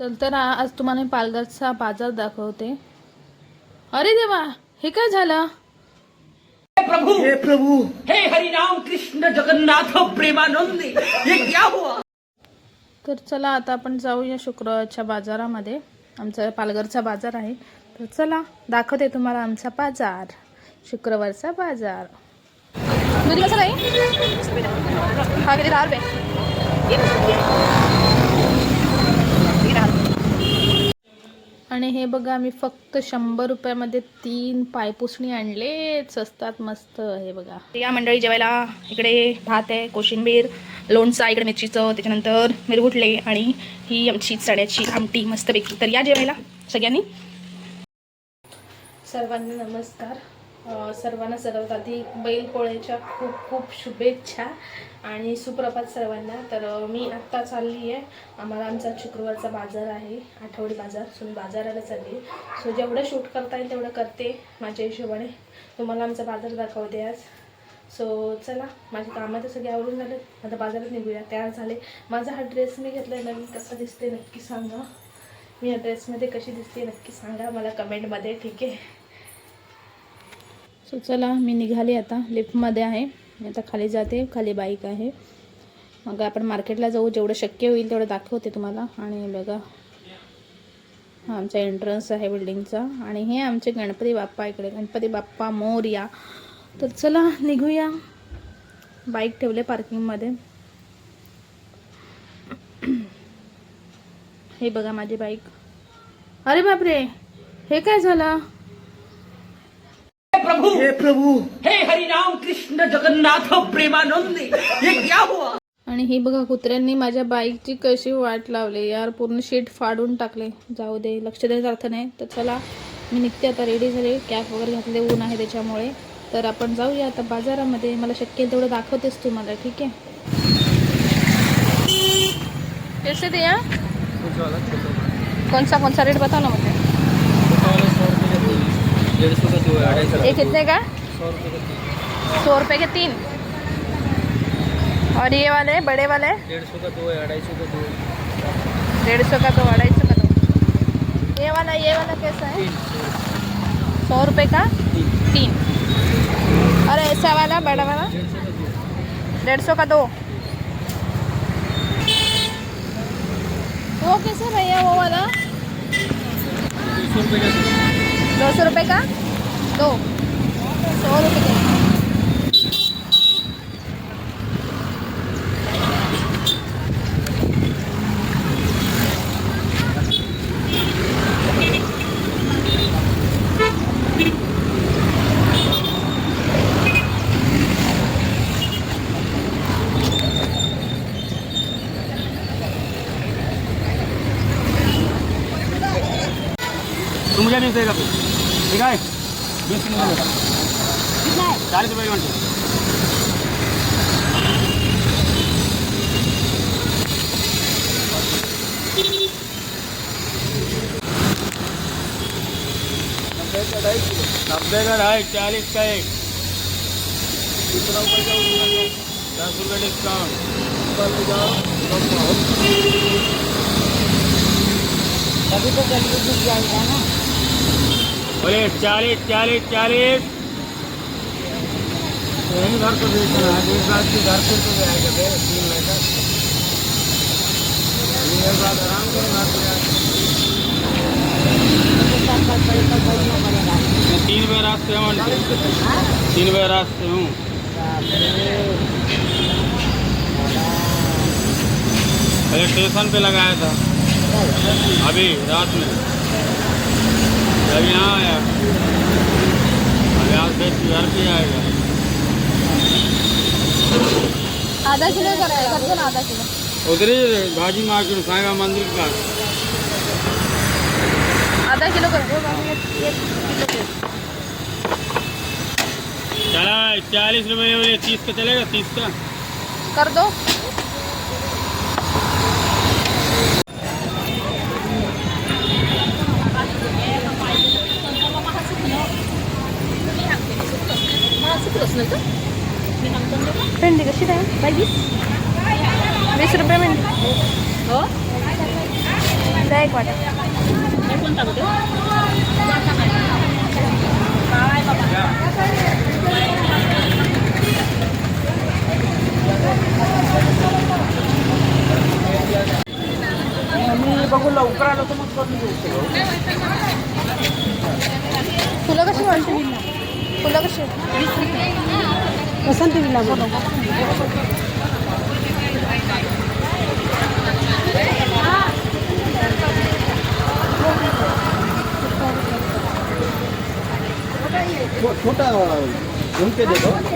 चल तर आज तुम्हाला मी पालघरचा बाजार दाखवते. अरे देवा हे काय झालं? प्रभु! हे प्रभु! हे हरिनाम कृष्ण जगन्नाथ प्रेमानंद ये क्या हुआ? तर चला आता आपण जाऊया शुक्रवारच्या बाजारामध्ये. आमचा पालघरचा बाजार आहे. तर चला दाखवते तुम्हाला आमचा बाजार. शुक्रवारचा बाजार. दूध हा किती दहा रुपये? आणि हे बघा मी फक्त शंभर रुपयामध्ये तीन पायपुसणी आणले स्वस्तात मस्त हे बघा. या मंडळी जेवायला इकडे भात आहे कोशिंबीर लोणचा इकडे मिरचीचं त्याच्यानंतर मिरगुटले आणि ही आमची चण्याची आमटी मस्तपैकी. तर या जेवायला सगळ्यांनी. सर्वांना नमस्कार. सर्वांना सर्वात आधी बैलपोळ्याच्या खूप खूप शुभेच्छा आणि सुप्रभात सर्वांना. तर मी आत्ता चालली आहे आम्हाला आमचा शुक्रवारचा बाजार आहे आठवडी बाजार. सो मी बाजाराला चालली आहे सो जेवढं शूट करता येईल तेवढं करते माझ्या हिशोबाने. तुम्हाला आमचा बाजार दाखवते आज. सो चला माझे कामं तर सगळे आवडून झाले आता बाजारात निघूया. तयार झाले. माझा हा ड्रेस मी घेतला आहे नवीन. कसा दिसते नक्की सांगा. मी या ड्रेसमध्ये कशी दिसते नक्की सांगा. मला कमेंटमध्ये ठीक आहे? सो चला मी निघाले आता. लिफ्टमध्ये आहे. मी आता खाली जाते. खाली बाईक आहे. मग आपण मार्केटला जाऊ. जेवढं शक्य होईल तेवढं दाखवते तुम्हाला. आणि बघा हा आमचा एंट्रन्स आहे बिल्डिंगचा आणि हे आमचे गणपती बाप्पा इकडे. गणपती बाप्पा मोरया. तर चला निघूया. बाईक ठेवले पार्किंगमध्ये हे बघा माझी बाईक. अरे बापरे! हे काय झालं? प्रभु! हे प्रभु! हे हरिनाम कृष्ण जगन्नाथ प्रेमानंद! ये क्या हुआ? आणि ही बघा कुत्र्यांनी माझ्या बाईकची कशी वाट लावली? यार पूर्ण शीट फाडून टाकले. जाऊ दे लक्ष द्यायचा अर्थ नाही. तर चला मी निघते आता रेडी झाले. कॅप वगैरे घातले ऊन आहे त्याच्यामुळे. तर आपण जाऊया आता बाजारामध्ये. मला शक्य तेवढं दाखवतेस तू मला ठीक आहे? कैसे दिया कौन सा कौन सा रेट बताओ ना मुझे सौ ये कितने का? सौ रुपये का तीन। के तीन और ये वाले, बड़े वाले? डेढ़ सौ का दो, अढ़ाई सौ का दो। ये वाला ये वाला कैसा है? सौ रुपये का तीन। और ऐसा वाला, बड़ा वाला? डेढ़ सौ का दो। वो कैसे भैया, वो वाला? सौ का दो सौ रुपये का? दो. सौ रुपये का तू। मुझे बीस देगा फिर ठीक है? बीस की मुझे देगा चालीस रुपये की घंटे नब्बे का ढाई चालीस का एक। दस रुपये डिस्काउंट। बोले चालीस चालीस चालीस। यही घर को बेचना है एक की घर तो बे तीन महीना बात आराम। मैं तीन बजे रात से हूँ तीन बजे रात से हूँ पहले स्टेशन पे लगाया था। अभी रात में। यहाँ आया। आज देख के घर पे आएगा। आधा किलो करायला आधा किलो। उधर ही भाजी मार्केट साईबा मंदिर के पास। आधा किलो कर दो चला चालीस रुपये वाले तीस का चलेगा तीस का। कर दो। कशी काय बाई वीस वीस रुपये भेंडी हो द्या एक वाटा मी बघू लवकर आलो तर मग करून देऊ फुलं कशी म्हणते फुलं कशी वसंत विला छोटा झुमके दे दो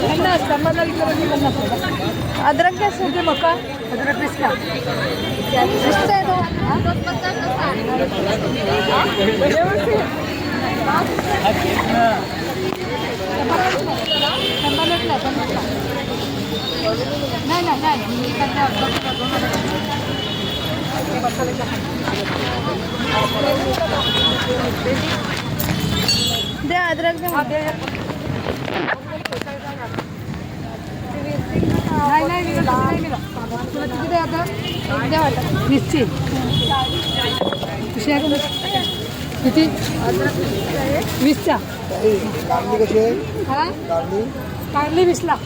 Ganda, tama na rin ko rin yung अदरक कैसे होते मक्का अदरक पिस्ता रिश्ता है तो. नाही नाही नाही मी इकडच्या द्या अदरक द्या मला. नाही नाही नाही तुला किती द्या आता? एक द्या वाटा. कशी आहे. का? किती? वीसच्या काढली कशी आहे हा? काढली काढली वीसला.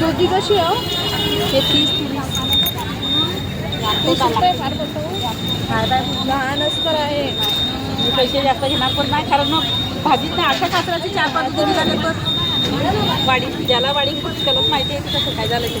दुधी कशी आहे हो? हे तीस हो. लहान तीस आहे. पैसे जास्त घेणार पण नाही कारण मग भाजीत ना अशा कासराचे चार पाच जण झाले तर वाडी ज्याला वाडी त्यालाच माहिती आहे की कसं काय झालं ते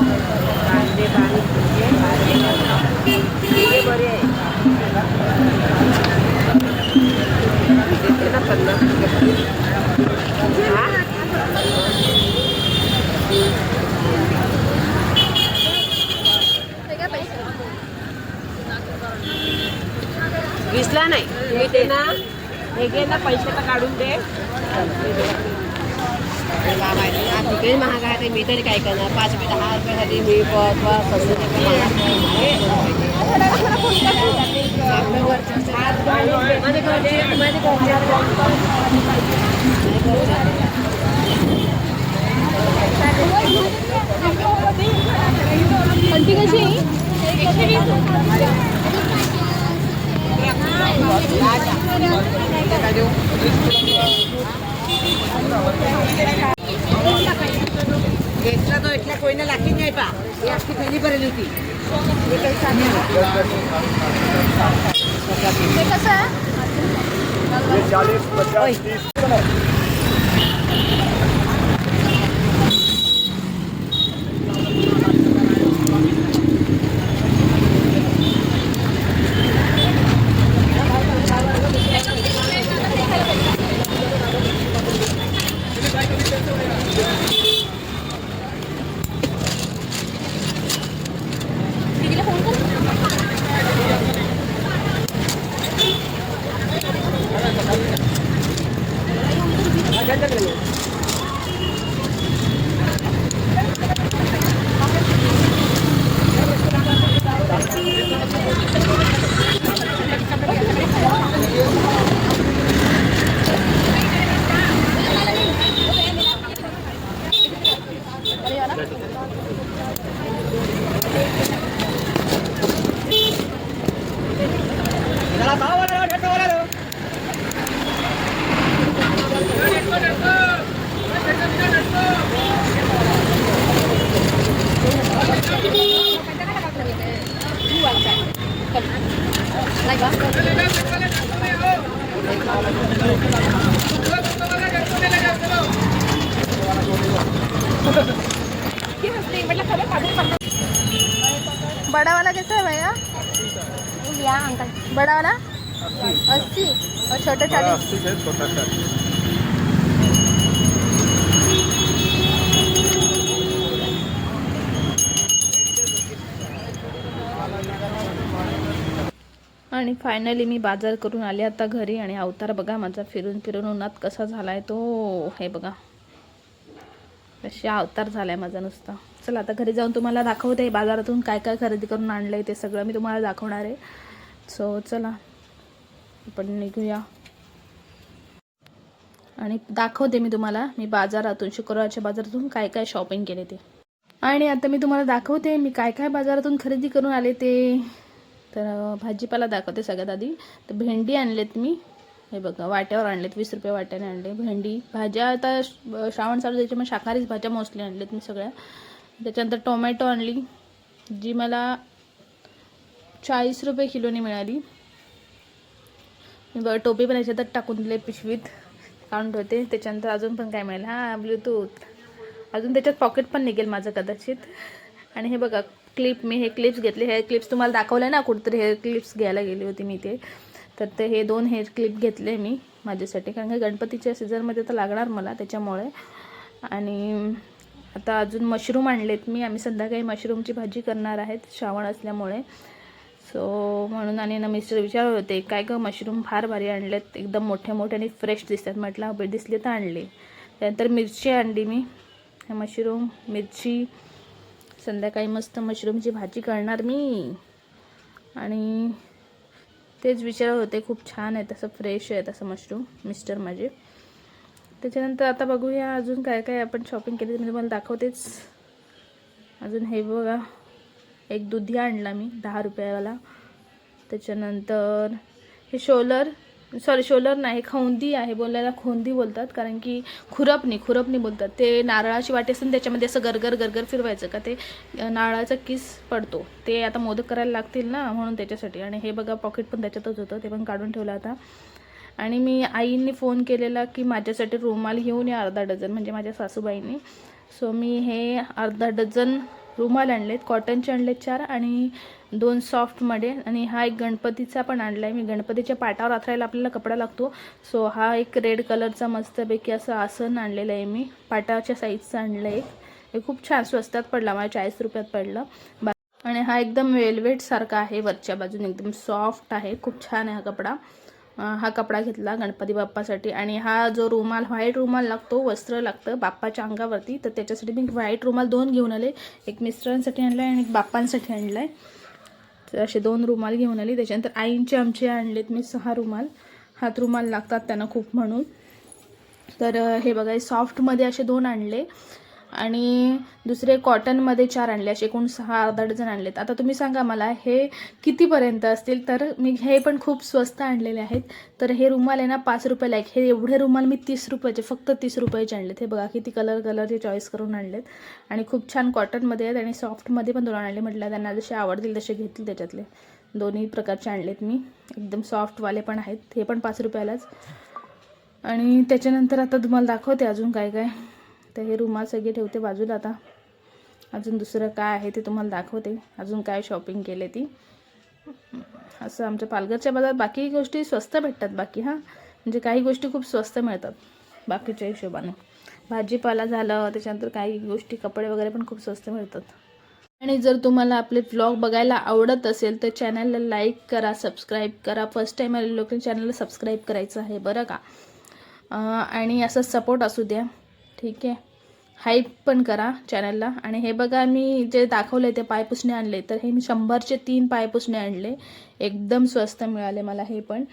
घेतला आहे दुधी पन्नास वीसला नाही. मी ते ना हे घे ना पैसे तर काढून दे. तिकडे महाग आहे ते मी तरी काय करणार? पाच रुपये दहा रुपयासाठी मी पण ती कशी? आहे? एकला तो एकला कोईने लाखी नाही पा. ही अख्खी थैली भरली होती. ते कसं आहे? ये चालीस पचास तीस है छोटा छोटासा आणि फायनली मी बाजार करून आले आता घरी आणि अवतार बघा माझा फिरून फिरून उन्हात कसा झाला आहे तो. हे बघा. अशी अवतार झाला आहे माझा नुसता. चला आता घरी जाऊन तुम्हाला दाखवते बाजारातून काय काय खरेदी करून आणलं आहे ते सगळं मी तुम्हाला दाखवणार आहे. सो चला. आपण निघूया. आणि दाखवते मी तुम्हाला. मी बाजारातून शुक्रवारच्या बाजारातून काय काय शॉपिंग केले ते. आणि आता मी तुम्हाला दाखवते मी काय काय बाजारातून खरेदी करून आले ते. तर भाजीपाला दाखवते सगळ्यात आधी. तर भेंडी आणलेत मी. हे बघा वाट्यावर आणलेत वीस रुपये वाट्याने आणले. भेंडी भाज्या आता श- श्रावण चालू त्याच्यामुळे शाकाहारीच भाज्या मोस्टली आणलेत मी सगळ्या. त्याच्यानंतर टोमॅटो आणली जी मला चाळीस रुपये किलोनी मिळाली. मी बघा टोपी पण याच्यातच टाकून दिले पिशवीत. काढून ठेवते त्याच्यानंतर अजून पण काय मिळेल? हां ब्लूटूथ अजून त्याच्यात पॉकेट पण निघेल माझं कदाचित. आणि हे बघा क्लिप मी हे क्लिप्स घेतले. हे क्लिप्स तुम्हाला दाखवले ना कुठेतरी हेअर क्लिप्स घ्यायला गेली होती मी ते. तर ते हे दोन हेअर क्लिप घेतले मी माझ्यासाठी. कारण का गणपतीच्या सीझनमध्ये तर लागणार मला त्याच्यामुळे. आणि आता अजून मशरूम आणलेत मी. आम्ही संध्याकाळी मशरूमची भाजी करणार आहेत श्रावण असल्यामुळे. सो म्हणून आणि ना मिस्टर विचारत होते काय ग मशरूम फार भारी आणलेत एकदम मोठे मोठे आणि फ्रेश दिसतात. म्हटलं हवे दिसले तर आणले. त्यानंतर मिरची आणली मी. मशरूम मिरची संध्याकाळी मस्त मशरूमची भाजी करणार मी. आणि तेच विचारत होते खूप छान आहे तसं फ्रेश आहे तसं मशरूम मिस्टर माझे. त्याच्यानंतर आता बघूया अजून काय काय आपण शॉपिंग केली मी तुम्हाला दाखवतेच. अजून हे बघा. एक दुधी आणला मी दहा रुपयावाला. त्याच्यानंतर हे शोलर सॉरी शोलर नाही खौंदी आहे बोलायला खोंदी बोलतात कारण की खुरपणी खुरपणी बोलतात. ते नारळाची वाटी असून त्याच्यामध्ये असं गरगर गरगर फिरवायचं का ते नारळाचा किस पडतो. ते आता मोदक करायला लागतील ना म्हणून त्याच्यासाठी. आणि हे बघा पॉकेट पण त्याच्यातच होतं ते पण काढून ठेवलं आता. आणि मी आईंनी फोन केलेला की माझ्यासाठी रुमाल घेऊन या अर्धा डझन म्हणजे माझ्या सासूबाईंनी. सो मी हे अर्धा डझन रुमाल आणलेत कॉटनचे आणलेत चार आणि दोन सॉफ्टमध्ये आणि हा एक गणपतीचा पण आणला आहे मी गणपतीच्या पाटावर आथरायला आपल्याला कपडा लागतो. सो हा एक रेड कलरचा मस्तपैकी असं आसन आणलेलं आहे मी. पाटाच्या साईजचं आणलं आहे हे खूप छान स्वस्तात पडला मला चाळीस रुपयात पडलं. बा आणि हा एकदम वेलवेट सारखा आहे वरच्या बाजूने. एकदम सॉफ्ट आहे. खूप छान आहे हा कपडा. हा कपडा घेतला गणपती बाप्पासाठी आणि हा जो रुमाल व्हाईट रुमाल लागतो वस्त्र लागतं बाप्पाच्या अंगावरती तर त्याच्यासाठी मी व्हाईट रुमाल दोन घेऊन आले. एक मिस्टरांसाठी आणला आहे आणि एक बाप्पांसाठी आणला आहे तर असे दोन रुमाल घेऊन आली. त्याच्यानंतर आईंचे आमचे आणलेत मी सहा रुमाल. हात रुमाल लागतात त्यांना खूप म्हणून. तर हे बघा सॉफ्टमध्ये असे दोन आणले. आणि दुसरे कॉटनमध्ये चार आणले असे एकूण सहा अर्धा डझन आणलेत. आता तुम्ही सांगा मला हे कितीपर्यंत असतील? तर मी हे पण खूप स्वस्त आणलेले आहेत. तर हे रुमाल आहे ना पाच रुपयाला एक. हे एवढे रुमाल मी तीस रुपयाचे फक्त तीस रुपयाचे आणलेत. हे बघा किती कलर कलरचे चॉईस करून आणलेत. आणि खूप छान कॉटनमध्ये आहेत आणि सॉफ्टमध्ये पण दोन आणले. म्हटलं त्यांना जसे आवडतील तसे घेतील त्याच्यातले. दोन्ही प्रकारचे आणलेत मी. एकदम सॉफ्टवाले पण आहेत. हे पण पाच रुपयालाच. आणि त्याच्यानंतर आता तुम्हाला दाखवते अजून काय काय. तर हे रुमाल सगळे ठेवते बाजूला आता. अजून दुसरं काय आहे ते तुम्हाला दाखवते. अजून काय शॉपिंग केले ती. असं आमच्या पालघरच्या बाजारात बाकी गोष्टी स्वस्त भेटतात बाकी हां. म्हणजे काही गोष्टी खूप स्वस्त मिळतात बाकीच्या हिशोबाने. भाजीपाला झालं त्याच्यानंतर काही गोष्टी कपडे वगैरे पण खूप स्वस्त मिळतात. आणि जर तुम्हाला आपले ब्लॉग बघायला आवडत असेल तर चॅनलला लाईक करा सबस्क्राईब करा. फर्स्ट टाईम आलेले लोक चॅनलला सबस्क्राईब करायचं आहे बरं का? आणि असं सपोर्ट असू द्या. ठीक आहे. हाईप पण करा चॅनलला आणि हे बघा मी जे दाखवले ते पायपुसणे आणले. तर हे मी शंभरचे तीन पायपुसणे आणले. एकदम स्वस्त मिळाले मला हे पण.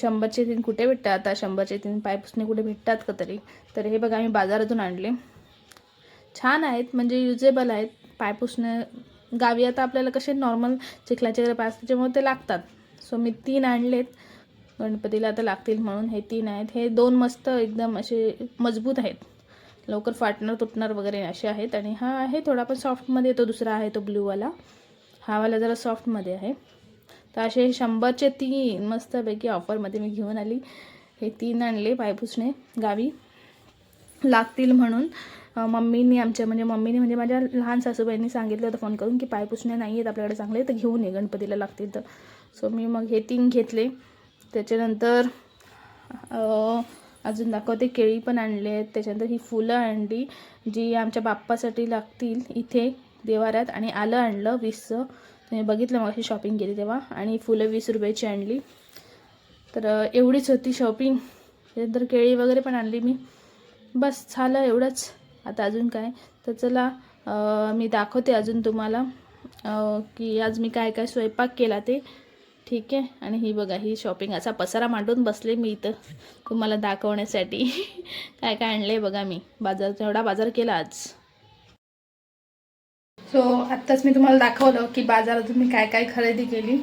शंभरचे तीन कुठे भेटतात आता? शंभरचे तीन पायपुसणे कुठे भेटतात का तरी? तर हे बघा मी बाजारातून आणले. छान आहेत म्हणजे युजेबल आहेत. पायपुसणे गावी आता आपल्याला कसे नॉर्मल चिखलाचे वगैरे पाय त्याच्यामुळे ते लागतात. सो मी तीन आणलेत. गणपतीला आता लागतील म्हणून हे तीन आहेत. हे दोन मस्त एकदम असे मजबूत आहेत. लवकर फाटणार तुटणार वगैरे असे आहेत. आणि हा आहे थोडा पण सॉफ्टमध्ये येतो दुसरा आहे तो ब्ल्यूवाला हावाला जरा सॉफ्टमध्ये आहे. तर असे शंभरचे तीन मस्तपैकी ऑफरमध्ये मी घेऊन आली. हे तीन आणले पायपुसणे गावी. लागतील म्हणून. मम्मीनी आमच्या म्हणजे मम्मीने म्हणजे माझ्या लहान सासूबाईंनी सांगितलं होतं फोन करून की पायपुसणे नाही आहेत आपल्याकडे चांगले तर घेऊन ये गणपतीला लागतील तर. सो मी मग हे तीन घेतले. त्याच्यानंतर अजून दाखवते केळी पण आणले आहेत. त्याच्यानंतर ही फुलं आणली जी आमच्या बाप्पासाठी लागतील इथे देवाऱ्यात. आणि आलं आणलं वीसचं तुम्ही बघितलं मग अशी शॉपिंग केली तेव्हा. आणि फुलं वीस रुपयाची आणली. तर एवढीच होती शॉपिंग त्यानंतर केळी वगैरे पण आणली मी. बस झालं एवढंच. आता अजून काय? तर चला मी दाखवते अजून तुम्हाला की आज मी काय काय स्वयंपाक केला ते. ठीक आहे. आणि ही बघा ही शॉपिंग असा पसारा मांडून बसले मी इथं. तुम्हाला दाखवण्यासाठी. काय काय आणलं आहे बघा मी. बाजार एवढा बाजार केला आज. सो आत्ताच मी तुम्हाला दाखवलं की बाजारातून मी काय काय खरेदी केली.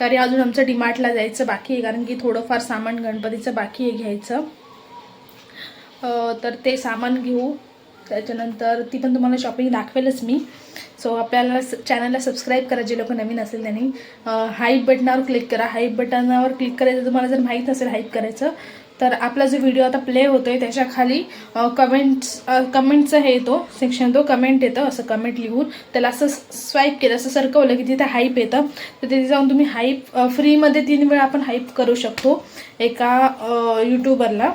तरी अजून आमचं डीमार्टला जायचं बाकी आहे कारण की थोडंफार सामान गणपतीचं बाकी आहे घ्यायचं. तर ते सामान घेऊ. त्याच्यानंतर ती पण तुम्हाला शॉपिंग दाखवेलच मी. सो आपल्याला चॅनलला सबस्क्राईब करा जे लोक नवीन असेल त्यांनी. हाईप बटनावर क्लिक करा. हाईप बटनावर क्लिक करायचं तुम्हाला जर माहीत नसेल हाईप करायचं तर आपला जो व्हिडिओ आता प्ले होतो आहे त्याच्याखाली कमेंट्स कमेंटचं हे येतो. सेक्शन तो कमेंट येतं असं कमेंट लिहून त्याला असं स्वाईप केलं असं सरकवलं की तिथे हाईप येतं. तर तिथे जाऊन तुम्ही हाईप फ्रीमध्ये तीन वेळा आपण हाईप करू शकतो एका यूट्यूबरला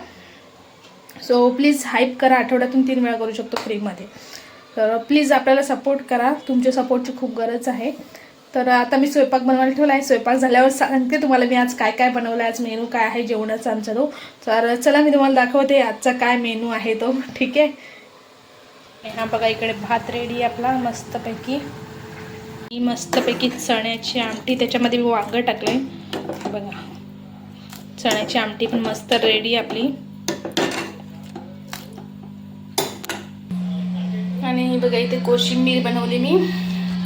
सो प्लीज हाईप करा. आठवड्यातून तीन वेळा करू शकतो फ्रीमध्ये तर प्लीज आपल्याला सपोर्ट करा. तुमच्या सपोर्टची खूप गरज आहे. तर आता मी स्वयंपाक बनवायला ठेवला आहे. स्वयंपाक झाल्यावर सांगते तुम्हाला मी आज काय काय बनवलं आहे आज मेनू काय आहे जेवणाचा आमचा तो. तर चला मी तुम्हाला दाखवते आजचा काय मेनू आहे तो. ठीक आहे? हा बघा इकडे भात रेडी आपला मस्तपैकी. ही मस्तपैकी चण्याची आमटी. त्याच्यामध्ये मी वांगं टाकलं आहे बघा. चण्याची आमटी पण मस्त रेडी आहे आपली. आणि हे बघा इथे कोशिंबीर बनवली मी.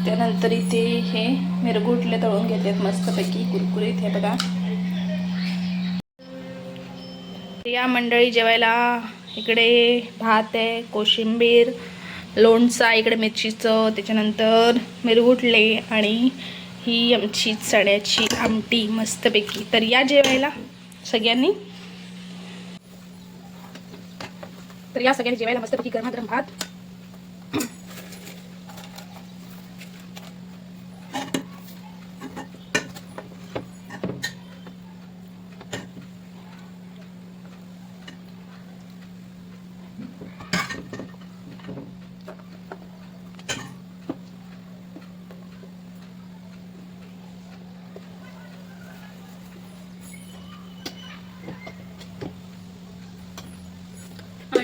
त्यानंतर इथे हे मिरगुटले तळून घेतलेत मस्तपैकी कुरकुरीत हे बघा. या मंडळी जेवायला इकडे भात आहे कोशिंबीर लोणचं आहे इकडे मिरचीचं त्याच्यानंतर मिरगुटले आणि ही आमची चण्याची आमटी मस्तपैकी. तर या जेवायला सगळ्यांनी. तर या सगळ्यांनी जेवायला मस्तपैकी गरमागरम भात.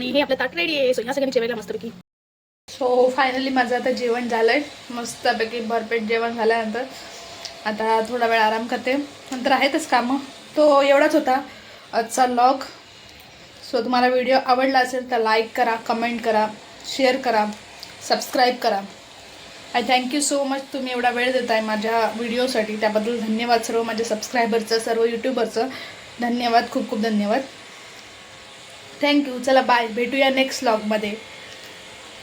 आणि हे आपलं ताट रेडी आहे. सो ह्या सगळ्यांनी जेवायला मस्तपैकी. सो फायनली माझं आता जेवण झालं आहे मस्तपैकी भरपेट जेवण झाल्यानंतर आता थोडा वेळ आराम करते. नंतर आहेतच कामं. तो एवढाच होता. आजचा लॉग सो तुम्हाला व्हिडिओ आवडला असेल तर लाईक करा कमेंट करा शेअर करा सबस्क्राईब करा. आय थँक्यू सो मच तुम्ही एवढा वेळ देताय माझ्या व्हिडिओसाठी त्याबद्दल धन्यवाद सर्व माझ्या सबस्क्रायबरचं सर्व यूट्यूबरचं धन्यवाद. खूप खूप धन्यवाद. थँक्यू. चला बाय. भेटूया नेक्स्ट व्लॉगमध्ये